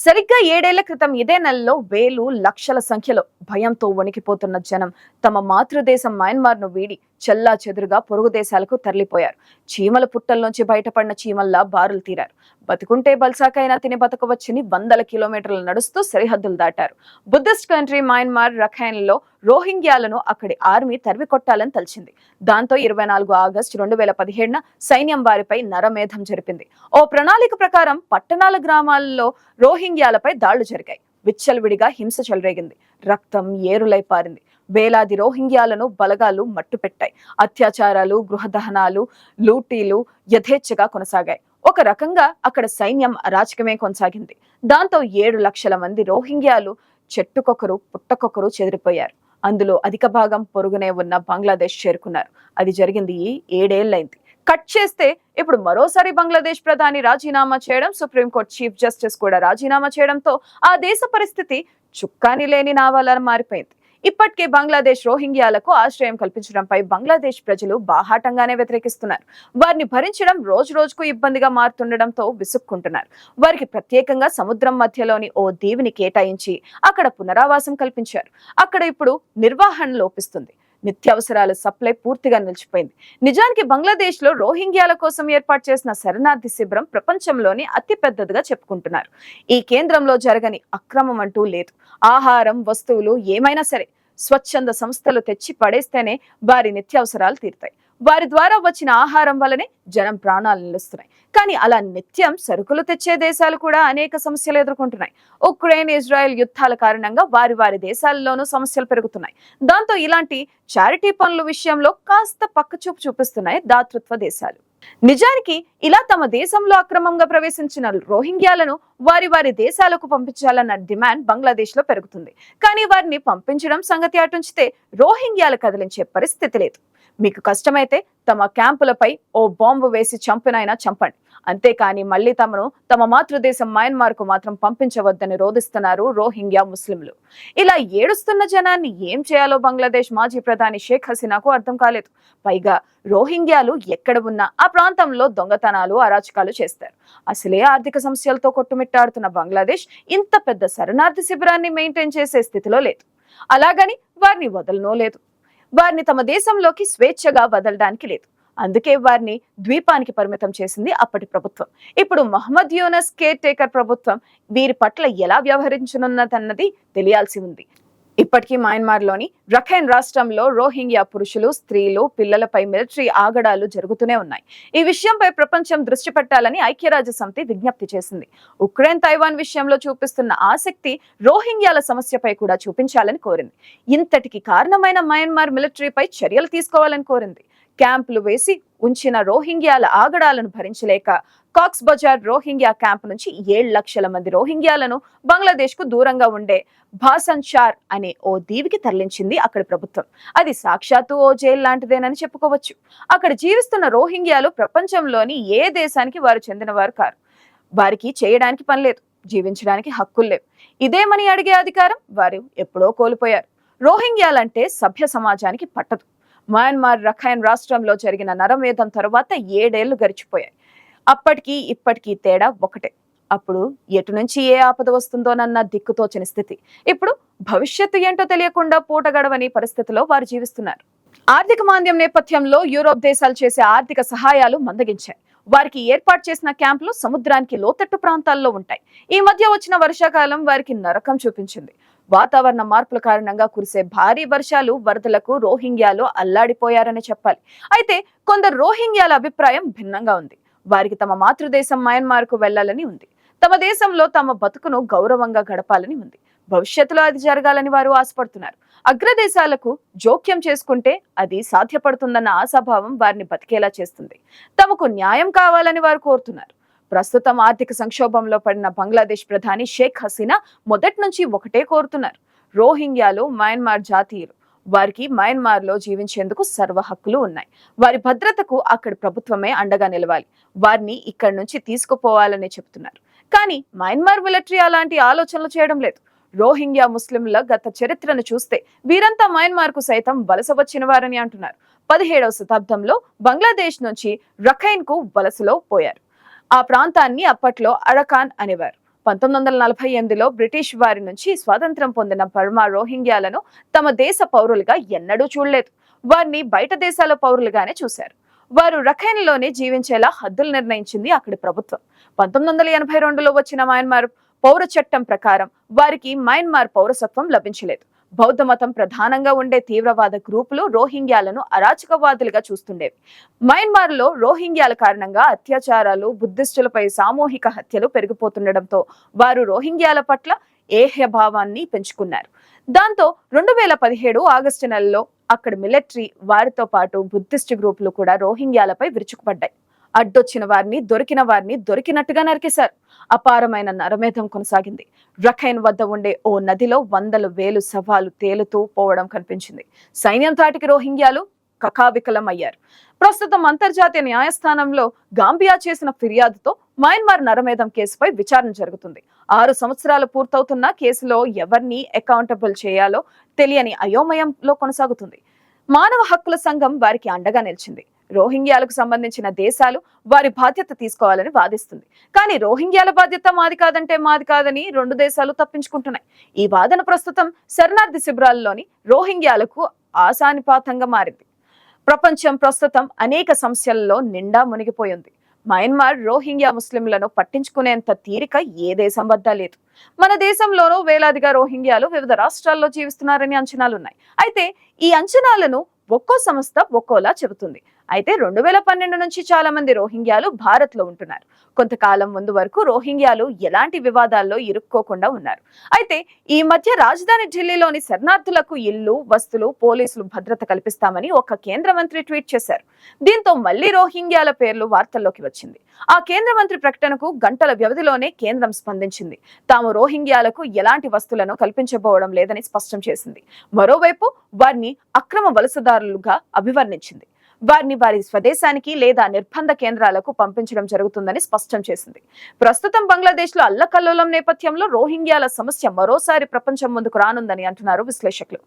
సరిగ్గా ఏడేళ్ళ క్రితం ఇదే నెలలో వేలు లక్షల సంఖ్యలో భయంతో వణికిపోతున్న జనం తమ మాతృదేశం మయన్మార్ను వీడి చెల్లా చెదురుగా పొరుగు దేశాలకు తరలిపోయారు. చీమల పుట్టల్లోంచి బయటపడిన చీమల్లా బారులు తీరారు. బతుకుంటే బల్సాకైనా తిని బతకవచ్చని వందల కిలోమీటర్లు నడుస్తూ సరిహద్దులు దాటారు. బుద్ధిస్ట్ కంట్రీ మయన్మార్ రఖైన్లో రోహింగ్యాలను అక్కడి ఆర్మీ తరివి కొట్టాలని తలిచింది. దాంతో ఇరవై నాలుగు ఆగస్టు రెండు వేల పదిహేడున సైన్యం వారిపై నరమేధం జరిపింది. ఓ ప్రణాళిక ప్రకారం పట్టణాల గ్రామాల్లో రోహింగ్యాలపై దాళ్ళు జరిగాయి. విచ్చలవిడిగా హింస చెలరేగింది. రక్తం ఏరులై పారింది. వేలాది రోహింగ్యాలను బలగాలు మట్టుపెట్టాయి. అత్యాచారాలు గృహదహనాలు లూటీలు యథేచ్ఛగా కొనసాగాయి. ఒక రకంగా అక్కడ సైన్యం అరాచకమే కొనసాగింది. దాంతో ఏడు లక్షల మంది రోహింగ్యాలు చెట్టుకొకరు పుట్టకొకరు చెదిరిపోయారు. అందులో అధిక భాగం పొరుగునే ఉన్న బంగ్లాదేశ్ చేరుకున్నారు. అది జరిగింది ఈ ఏడేళ్ళైంది కట్ చేస్తే ఇప్పుడు మరోసారి బంగ్లాదేశ్ ప్రధాని రాజీనామా చేయడం సుప్రీంకోర్టు చీఫ్ జస్టిస్ కూడా రాజీనామా చేయడంతో ఆ దేశ పరిస్థితి చుక్కాని లేని నావాలని మారిపోయింది. ఇప్పటికే బంగ్లాదేశ్ రోహింగ్యాలకు ఆశ్రయం కల్పించడంపై బంగ్లాదేశ్ ప్రజలు బాహాటంగానే వ్యతిరేకిస్తున్నారు. వారిని భరించడం రోజు రోజుకు ఇబ్బందిగా మారుతుండడంతో విసుక్కుంటున్నారు. వారికి ప్రత్యేకంగా సముద్రం మధ్యలోని ఓ దీవిని కేటాయించి అక్కడ పునరావాసం కల్పించారు. అక్కడ ఇప్పుడు నిర్వహణ లోపిస్తుంది. నిత్యావసరాల సప్లై పూర్తిగా నిలిచిపోయింది. నిజానికి బంగ్లాదేశ్లో రోహింగ్యాల కోసం ఏర్పాటు చేసిన శరణార్థి శిబిరం ప్రపంచంలోనే అతి పెద్దదిగా చెప్పుకుంటున్నారు. ఈ కేంద్రంలో జరగని అక్రమం అంటూ లేదు. ఆహారం వస్తువులు ఏమైనా సరే స్వచ్ఛంద సంస్థలు తెచ్చి పడేస్తేనే వారి నిత్యావసరాలు తీరుతాయి. వారి ద్వారా వచ్చిన ఆహారం వల్లనే జనం ప్రాణాలు నిలుస్తున్నాయి. కానీ అలా నిత్యం సరుకులు తెచ్చే దేశాలు కూడా అనేక సమస్యలు ఎదుర్కొంటున్నాయి. ఉక్రెయిన్ ఇజ్రాయెల్ యుద్ధాల కారణంగా వారి వారి దేశాల్లోనూ సమస్యలు పెరుగుతున్నాయి. దాంతో ఇలాంటి చారిటీ పనుల విషయంలో కాస్త పక్కచూపు చూపిస్తున్నాయి దాతృత్వ దేశాలు. నిజానికి ఇలా తమ దేశంలో అక్రమంగా ప్రవేశించిన రోహింగ్యాలను వారి వారి దేశాలకు పంపించాలన్న డిమాండ్ బంగ్లాదేశ్లో పెరుగుతుంది. కానీ వారిని పంపించడం సంగతి అటుంచితే రోహింగ్యాలు కదిలించే పరిస్థితి లేదు. మీకు కష్టమైతే తమ క్యాంపులపై ఓ బాంబు వేసి చంపినైనా చంపండి. అంతేకాని మళ్ళీ తమను తమ మాతృదేశం మయన్మార్కు మాత్రం పంపించవద్దని రోధిస్తున్నారు రోహింగ్యా ముస్లింలు. ఇలా ఏడుస్తున్న జనాన్ని ఏం చేయాలో బంగ్లాదేశ్ మాజీ ప్రధాని షేక్ హసీనాకు అర్థం కాలేదు. పైగా రోహింగ్యాలు ఎక్కడ ఉన్నా ఆ ప్రాంతంలో దొంగతనాలు అరాచకాలు చేస్తారు. అసలే ఆర్థిక సమస్యలతో కొట్టుమిట్టాడుతున్న బంగ్లాదేశ్ ఇంత పెద్ద శరణార్థి శిబిరాన్ని మెయింటైన్ చేసే స్థితిలో లేదు. అలాగని వారిని వదలనో లేదు. వారిని తమ దేశంలోకి స్వేచ్ఛగా వదలడానికి లేదు. అందుకే వారిని ద్వీపానికి పరిమితం చేసింది అప్పటి ప్రభుత్వం. ఇప్పుడు మహమ్మద్ యూనస్ కేర్ టేకర్ ప్రభుత్వం వీరి పట్ల ఎలా వ్యవహరించనున్నదన్నది తెలియాల్సి ఉంది. ఇప్పటికీ మయన్మార్లోని రఖైన్ రాష్ట్రంలో రోహింగ్యా పురుషులు స్త్రీలు పిల్లలపై మిలిటరీ ఆగడాలు జరుగుతూనే ఉన్నాయి. ఈ విషయంపై ప్రపంచం దృష్టి పెట్టాలని ఐక్యరాజ్య సమితి విజ్ఞప్తి చేసింది. ఉక్రెయిన్ తైవాన్ విషయంలో చూపిస్తున్న ఆసక్తి రోహింగ్యాల సమస్యపై కూడా చూపించాలని కోరింది. ఇంతటికి కారణమైన మయన్మార్ మిలిటరీపై చర్యలు తీసుకోవాలని కోరింది. క్యాంపులు వేసి ఉంచిన రోహింగ్యాల ఆగడాలను భరించలేక కాక్స్ బజార్ రోహింగ్యా క్యాంప్ నుంచి ఏడు లక్షల మంది రోహింగ్యాలను బంగ్లాదేశ్కు దూరంగా ఉండే భాసన్ షార్ అనే ఓ దీవికి తరలించింది అక్కడి ప్రభుత్వం. అది సాక్షాత్తు ఓ జైలు లాంటిదేనని చెప్పుకోవచ్చు. అక్కడ జీవిస్తున్న రోహింగ్యాలు ప్రపంచంలోని ఏ దేశానికి వారు చెందిన వారు కారు. వారికి చేయడానికి పని లేదు జీవించడానికి హక్కులు లేవు. ఇదేమని అడిగే అధికారం వారు ఎప్పుడో కోల్పోయారు. రోహింగ్యాలంటే సభ్య సమాజానికి పట్టదు. మయన్మార్ రఖైన్ రాష్ట్రంలో జరిగిన నరమేధం తరువాత ఏడేళ్ళు గడిచిపోయాయి. అప్పటికి ఇప్పటికీ తేడా ఒకటే. అప్పుడు ఎటు నుంచి ఏ ఆపద వస్తుందోనన్న దిక్కుతోచని స్థితి. ఇప్పుడు భవిష్యత్తు ఏంటో తెలియకుండా పూట గడవని పరిస్థితిలో వారు జీవిస్తున్నారు. ఆర్థిక మాంద్యం నేపథ్యంలో యూరోప్ దేశాలు చేసే ఆర్థిక సహాయాలు మందగించాయి. వారికి ఏర్పాటు చేసిన క్యాంపులు సముద్రానికి లోతట్టు ప్రాంతాల్లో ఉంటాయి. ఈ మధ్య వచ్చిన వర్షాకాలం వారికి నరకం చూపించింది. వాతావరణ మార్పుల కారణంగా కురిసే భారీ వర్షాలు వరదలకు రోహింగ్యాలో అల్లాడిపోయారని చెప్పాలి. అయితే కొందరు రోహింగ్యాల అభిప్రాయం భిన్నంగా ఉంది. వారికి తమ మాతృదేశం మయన్మార్కు వెళ్ళాలని ఉంది. తమ దేశంలో తమ బతుకును గౌరవంగా గడపాలని ఉంది. భవిష్యత్తులో అది జరగాలని వారు ఆశపడుతున్నారు. అగ్రదేశాలకు జోక్యం చేసుకుంటే అది సాధ్యపడుతుందన్న ఆశాభావం వారిని బతికేలా చేస్తుంది. తమకు న్యాయం కావాలని వారు కోరుతున్నారు. ప్రస్తుతం ఆర్థిక సంక్షోభంలో పడిన బంగ్లాదేశ్ ప్రధాని షేక్ హసీనా మొదటి నుంచి ఒకటే కోరుతున్నారు. రోహింగ్యాలు మయన్మార్ జాతీయులు. వారికి మయన్మార్లో జీవించేందుకు సర్వ హక్కులు ఉన్నాయి. వారి భద్రతకు అక్కడ ప్రభుత్వమే అండగా నిలవాలి. వారిని ఇక్కడి నుంచి తీసుకుపోవాలని చెబుతున్నారు. కానీ మయన్మార్ మిలిటరీ అలాంటి ఆలోచనలు చేయడం లేదు. రోహింగ్యా ముస్లింల గత చరిత్రను చూస్తే వీరంతా మయన్మార్కు సైతం వలస వచ్చిన వారని అంటున్నారు. పదిహేడవ శతాబ్దంలో బంగ్లాదేశ్ నుంచి రఖైన్కు వలసలో పోయారు. ఆ ప్రాంతాన్ని అప్పట్లో అరకాన్ అనేవారు. పంతొమ్మిది వందల నలభై ఎనిమిదిలో బ్రిటిష్ వారి నుంచి స్వాతంత్రం పొందిన బర్మా రోహింగ్యాలను తమ దేశ పౌరులుగా ఎన్నడూ చూడలేదు. వారిని బయట దేశాల పౌరులుగానే చూశారు. వారు రఖైన్లోనే జీవించేలా హద్దులు నిర్ణయించింది అక్కడి ప్రభుత్వం. పంతొమ్మిది వందల ఎనభై రెండులో వచ్చిన మయన్మార్ పౌర చట్టం ప్రకారం వారికి మయన్మార్ పౌరసత్వం లభించలేదు. బౌద్ధ మతం ప్రధానంగా ఉండే తీవ్రవాద గ్రూపులు రోహింగ్యాలను అరాచకవాదులుగా చూస్తుండేవి. మయన్మార్లో రోహింగ్యాల కారణంగా అత్యాచారాలు బుద్ధిస్టులపై సామూహిక హత్యలు పెరిగిపోతుండటంతో వారు రోహింగ్యాల పట్ల ఏహ్యభావాన్ని పెంచుకున్నారు. దాంతో రెండు వేల పదిహేడు ఆగస్టు నెలలో అక్కడ మిలిటరీ వారితో పాటు బుద్ధిస్టు గ్రూపులు కూడా రోహింగ్యాలపై విరుచుకుపడ్డాయి. అడ్డొచ్చిన వారిని దొరికిన వారిని దొరికినట్టుగా నరికేశారు. అపారమైన నరమేధం కొనసాగింది. రఖైన్ వద్ద ఉండే ఓ నదిలో వందల వేలు శవాలు తేలుతూ పోవడం కనిపించింది. సైన్యం తాటికి రోహింగ్యాలు కకావికలం అయ్యారు ప్రస్తుతం అంతర్జాతీయ న్యాయస్థానంలో గాంబియా చేసిన ఫిర్యాదుతో మయన్మార్ నరమేధం కేసుపై విచారణ జరుగుతుంది. ఆరు సంవత్సరాలు పూర్తవుతున్న కేసులో ఎవరిని అకౌంటబుల్ చేయాలో తెలియని అయోమయంలో కొనసాగుతుంది. మానవ హక్కుల సంఘం వారికి అండగా నిలిచింది. రోహింగ్యాలకు సంబంధించిన దేశాలు వారి బాధ్యత తీసుకోవాలని వాదిస్తుంది. కానీ రోహింగ్యాల బాధ్యత మాది కాదంటే మాది కాదని రెండు దేశాలు తప్పించుకుంటున్నాయి. ఈ వాదన ప్రస్తుతం శరణార్థి శిబిరాల్లోని రోహింగ్యాలకు ఆశానిపాతంగా మారింది. ప్రపంచం ప్రస్తుతం అనేక సమస్యలలో నిండా మునిగిపోయింది. మయన్మార్ రోహింగ్యా ముస్లింలను పట్టించుకునేంత తీరిక ఏ దేశం వద్ద లేదు. మన దేశంలోనూ వేలాదిగా రోహింగ్యాలు వివిధ రాష్ట్రాల్లో జీవిస్తున్నారని అంచనాలున్నాయి. అయితే ఈ అంచనాలను ఒక్కో సంస్థ ఒక్కోలా చెబుతుంది. అయితే రెండు వేల పన్నెండు నుంచి చాలా మంది రోహింగ్యాలు భారత్లో ఉంటున్నారు. కొంతకాలం ముందు వరకు రోహింగ్యాలు ఎలాంటి వివాదాల్లో ఇరుక్కోకుండా ఉన్నారు. అయితే ఈ మధ్య రాజధాని ఢిల్లీలోని శరణార్థులకు ఇల్లు వస్తువులు పోలీసులు భద్రత కల్పిస్తామని ఒక కేంద్ర మంత్రి ట్వీట్ చేశారు. దీంతో మళ్ళీ రోహింగ్యాల పేర్లు వార్తల్లోకి వచ్చింది. ఆ కేంద్ర మంత్రి ప్రకటనకు గంటల వ్యవధిలోనే కేంద్రం స్పందించింది. తాము రోహింగ్యాలకు ఎలాంటి వస్తువులను కల్పించబోవడం లేదని స్పష్టం చేసింది. మరోవైపు వారిని అక్రమ వలసదారులుగా అభివర్ణించింది. వారిని వారి స్వదేశానికి లేదా నిర్బంధ కేంద్రాలకు పంపించడం జరుగుతుందని స్పష్టం చేసింది. ప్రస్తుతం బంగ్లాదేశ్లో అల్లకల్లోలం నేపథ్యంలో రోహింగ్యాల సమస్య మరోసారి ప్రపంచం ముందుకు రానుందని అంటున్నారు విశ్లేషకులు.